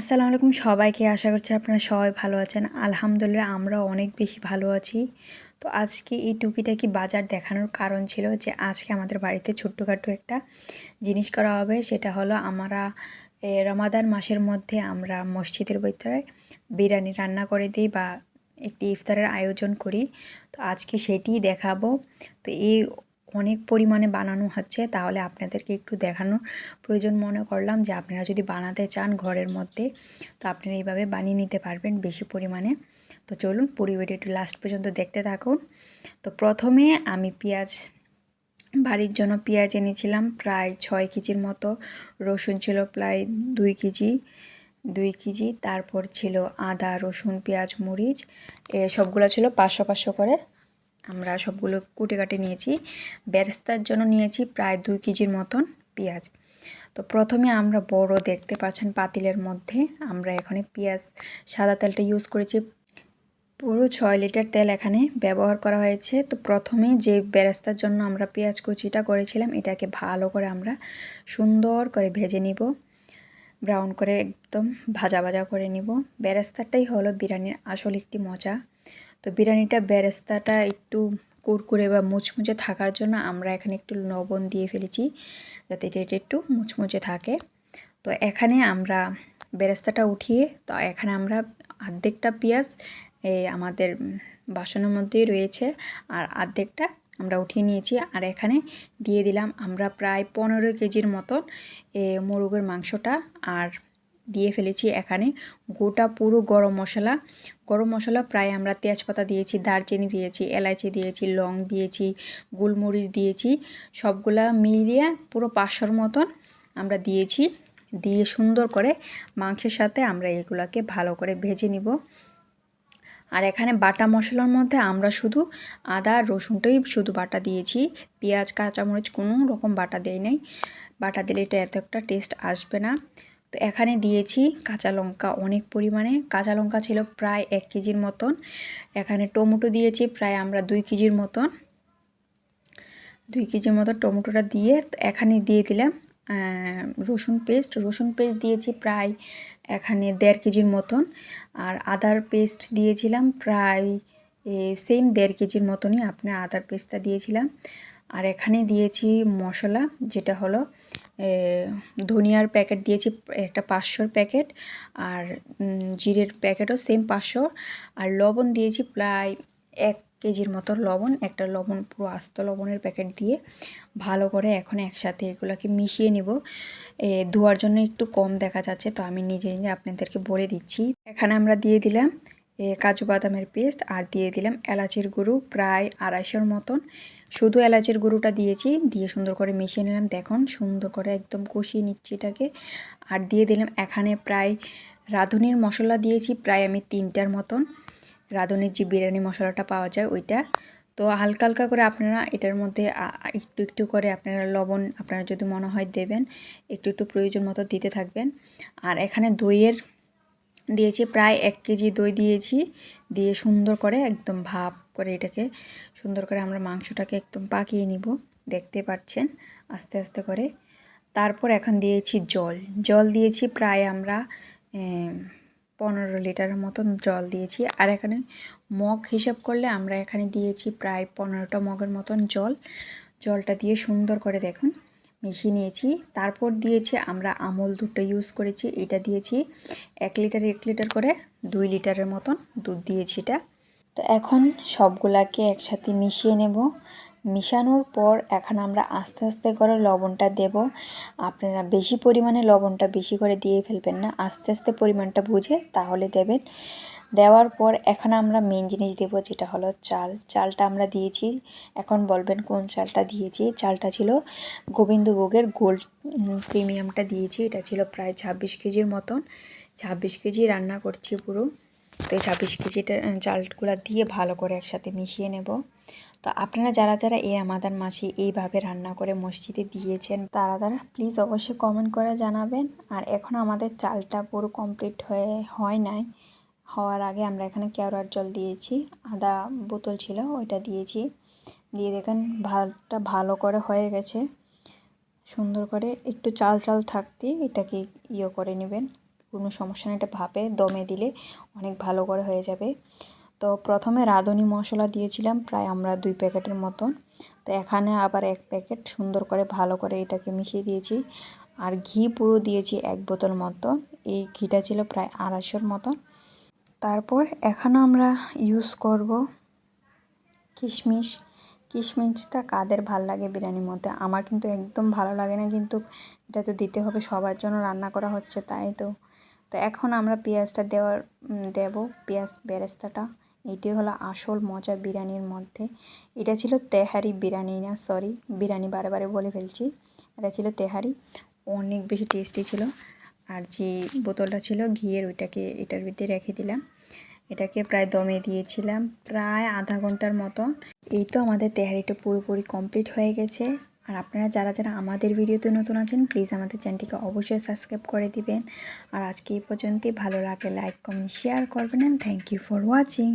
আসসালামু আলাইকুম সবাইকে। আশা করছি আপনারা সবাই ভালো আছেন। আলহামদুলিল্লাহ আমরা অনেক বেশি ভালো আছি। তো আজকে এই টুকিটাকি বাজার দেখানোর কারণ ছিল যে আজকে আমাদের বাড়িতে ছোট্টখাটো একটা জিনিস করা হবে। সেটা হলো আমরা রমাদান মাসের মধ্যে আমরা মসজিদের ভিতরে বিরিয়ানি রান্না করে দিই বা একটি ইফতারের আয়োজন করি। তো আজকে সেটিই দেখাবো। তো এই অনেক পরিমাণে বানানো হচ্ছে, তাহলে আপনাদেরকে একটু দেখানোর প্রয়োজন মনে করলাম যে আপনারা যদি বানাতে চান ঘরের মধ্যে, তো আপনারা এইভাবে বানিয়ে নিতে পারবেন বেশি পরিমাণে। তো চলুন পুরি ভিডিওটি লাস্ট পর্যন্ত দেখতে থাকুন। তো প্রথমে আমি পেঁয়াজ, বাড়ির জন্য পেঁয়াজ এনেছিলাম, প্রায় ছয় কেজির মতো, রসুন ছিল প্রায় দুই কেজি দুই কেজি, তারপর ছিল আদা, রসুন, পেঁয়াজ, মরিচ, এ সবগুলো ছিল পাঁচশো পাঁচশো করে। আমরা সবগুলো কুটে কাটে নিয়েছি। বেরেস্তার জন্য নিয়েছি প্রায় দুই কেজির মতন পেঁয়াজ। তো প্রথমে আমরা বড় দেখতে পাচ্ছেন পাতিলের মধ্যে। আমরা এখানে পেঁয়াজ, সাদা তেলটা ইউজ করেছি। পুরো ছয় লিটার তেল এখানে ব্যবহার করা হয়েছে। তো প্রথমে যে বেরেস্তার জন্য আমরা পেঁয়াজ কুচিটা করেছিলাম, এটাকে ভালো করে আমরা সুন্দর করে ভেজে নিব। ব্রাউন করে একদম ভাজা ভাজা করে নিব। বেরেস্তাটাই হলো বিরিয়ানির আসল একটি মজা। তো বিরিয়ানিটা বেরেস্তাটা একটু কুরকুরে বা মুচমুচে থাকার জন্য আমরা এখানে একটু লবণ দিয়ে ফেলেছি, যাতে এটা একটু মুচমুচে থাকে। তো এখানে আমরা বেরেস্তাটা উঠিয়ে, তো এখানে আমরা অর্ধেকটা পেঁয়াজ আমাদের বাসনের মধ্যেই রয়েছে, আর অর্ধেকটা আমরা উঠিয়ে নিয়েছি। আর এখানে দিয়ে দিলাম আমরা প্রায় পনেরো কেজির মতন মোরগের মাংসটা, আর দিয়ে ফেলেছি এখানে। গোটা পুরো গরম মশলা। গরম মশলা প্রায় আমরা তেজপাতা দিয়েছি, দারচিনি দিয়েছি এলাচি দিয়েছি, লং দিয়েছি, গোলমরিচ দিয়েছি। সবগুলা মিলিয়ে পুরো পাঁচশোর মতন আমরা দিয়েছি। দিয়ে সুন্দর করে মাংসের সাথে আমরা এগুলোকে ভালো করে ভেজে নিব। আর এখানে বাটা মশলার মধ্যে আমরা শুধু আদা রসুনটাই শুধু বাটা দিয়েছি। পেঁয়াজ, কাঁচামরিচ কোনো রকম বাটা দেয় নাই। বাটা দিলে এটা এত একটা টেস্ট আসবে না। তো এখানে দিয়েছি কাঁচা লঙ্কা, অনেক পরিমাণে। কাঁচা লঙ্কা ছিল প্রায় এক কেজির মতন। এখানে টমেটো দিয়েছি প্রায় আমরা দুই কেজির মতন। দুই কেজির মতো টমেটোটা দিয়ে এখানে দিয়ে দিলাম রসুন পেস্ট। রসুন পেস্ট দিয়েছি প্রায় এখানে দেড় কেজির মতন। আর আদার পেস্ট দিয়েছিলাম প্রায় সেম দেড় কেজির মতনই। আপনার আদার পেস্টটা দিয়েছিলাম। আর এখানে দিয়েছি মশলা, যেটা হলো ধনিয়ার প্যাকেট দিয়েছি, একটা পাঁচশোর প্যাকেট আর জিরের প্যাকেটও সেম পাঁচশো, আর লবণ দিয়েছি প্রায় এক কেজির মতো লবণ, একটা লবণ, পুরো আস্ত লবণের প্যাকেট দিয়ে ভালো করে এখন একসাথে এগুলোকে মিশিয়ে নিব। ধোয়ার জন্য একটু কম দেখা যাচ্ছে, তো আমি নিজে নিজে আপনাদেরকে বলে দিচ্ছি। এখানে আমরা দিয়ে দিলাম কাজু বাদামের পেস্ট আর দিয়ে দিলাম এলাচির গুঁড়ো প্রায় আড়াইশোর মতন। শুধু এলাচের গুঁড়োটা দিয়েছি, দিয়ে সুন্দর করে মিশিয়ে নিলাম। দেখুন, সুন্দর করে একদম কষিয়ে নিচ্ছি এটাকে। আর দিয়ে দিলাম এখানে প্রায় রাঁধুনির মশলা দিয়েছি, প্রায় আমি তিনটার মতন। রাঁধুনির যে বিরিয়ানি মশলাটা পাওয়া যায় ওইটা। তো হালকা হালকা করে আপনারা এটার মধ্যে একটু একটু করে আপনারা লবণ আপনারা যদি মনে হয় দেবেন, একটু একটু প্রয়োজন মতো দিতে থাকবেন। আর এখানে দইয়ের দিয়েছি, প্রায় এক কেজি দই দিয়েছি। দিয়ে সুন্দর করে একদম ভাপ করে এটাকে সুন্দর করে আমরা মাংসটাকে একদম পাকিয়ে নিব, দেখতে পাচ্ছেন? আস্তে আস্তে করে। তারপর এখন দিয়েছি জল। জল দিয়েছি প্রায় আমরা পনেরো লিটারের মতন জল দিয়েছি। আর এখানে মগ হিসাব করলে আমরা এখানে দিয়েছি প্রায় পনেরোটা মগের মতন জল। জলটা দিয়ে সুন্দর করে দেখুন। মিশিয়ে নিয়েছি। তারপর দিয়েছি আমরা আমল দুধটা ইউজ করেছি, এটা দিয়েছি। এক লিটার এক লিটার করে দুই লিটারের মতন দুধ দিয়েছি এটা। তো এখন সবগুলাকে একসাথে মিশিয়ে নেব। মিশানোর পর এখন আমরা আস্তে আস্তে করে লবণটা দেব। আপনারা বেশি পরিমাণে লবণটা বেশি করে দিয়ে ফেলবেন না। আস্তে আস্তে পরিমাণটা বুঝে তাহলে দেবেন। দেওয়ার পর এখন আমরা মেন জিনিস দেবো যেটা হলো চাল। চালটা আমরা দিয়েছি। এখন বলবেন কোন চালটা দিয়েছি? চালটা ছিল গোবিন্দভোগের গোল্ড প্রিমিয়ামটা দিয়েছি। এটা ছিল প্রায় ছাব্বিশ কেজির মতন। ছাব্বিশ কেজি রান্না করছি পুরো। তো এই ছাব্বিশ কেজিটা চালগুলো দিয়ে ভালো করে একসাথে মিশিয়ে নেব। তো আপনারা যারা যারা এই আমাদের মাসি এইভাবে রান্না করে মসজিদে দিয়েছেন, তারা তারা প্লিজ অবশ্যই কমেন্ট করে জানাবেন। আর এখন আমাদের চালটা পুরো কমপ্লিট হয়ে, হয় নাই। হওয়ার আগে আমরা এখানে কেওড়ার জল দিয়েছি, আদা বোতল ছিল ওইটা দিয়েছি। দিয়ে দেখেন ভাতটা ভালো করে হয়ে গেছে। সুন্দর করে একটু চাল চাল থাকতে এটাকে ইয়ে করে নেবেন। কোনো সমস্যা নেই, এটা ভাপে দমে দিলে অনেক ভালো করে হয়ে যাবে। তো প্রথমে রাঁধুনি মশলা দিয়েছিলাম প্রায় আমরা দুই প্যাকেটের মতন। তো এখানে আবার এক প্যাকেট সুন্দর করে ভালো করে এটাকে মিশিয়ে দিয়েছি। আর ঘি পুরো দিয়েছি এক বোতল মতন। এই ঘিটা ছিল প্রায় আড়াইশোর মতন। তারপর এখানে আমরা ইউজ করব কিশমিশ। কিশমিশটা কাদের ভালো লাগে বিরিয়ানির মধ্যে? আমার কিন্তু একদম ভালো লাগে না, কিন্তু এটা তো দিতে হবে, সবার জন্য রান্না করা হচ্ছে তাই তো। তো এখন আমরা পেঁয়াজটা দেওয়ার দেব, পেঁয়াজ বেরেস্তাটা। এটি হলো আসল মজা বিরিয়ানির মধ্যে। এটা ছিল তেহারি বিরিয়ানি না সরি বিরিয়ানি বারে বারে বলে ফেলছি। এটা ছিল তেহারি। অনেক বেশি টেস্টি ছিল। আর যে বোতলটা ছিল ঘিয়ের, ওইটাকে এটার ভিতরে রেখে দিলাম। এটাকে প্রায় দমে দিয়েছিলাম, প্রায় আধা ঘণ্টার মতো এই তো আমাদের তেহারিটা পুরোপুরি কমপ্লিট হয়ে গেছে। আর আপনারা যারা যারা আমাদের ভিডিওতে নতুন আছেন প্লিজ আমাদের চ্যানেলটিকে অবশ্যই সাবস্ক্রাইব করে দিবেন। আর আজকে এই পর্যন্তই, ভালো লাগলে লাইক কমেন্ট শেয়ার করবেন। Thank you for watching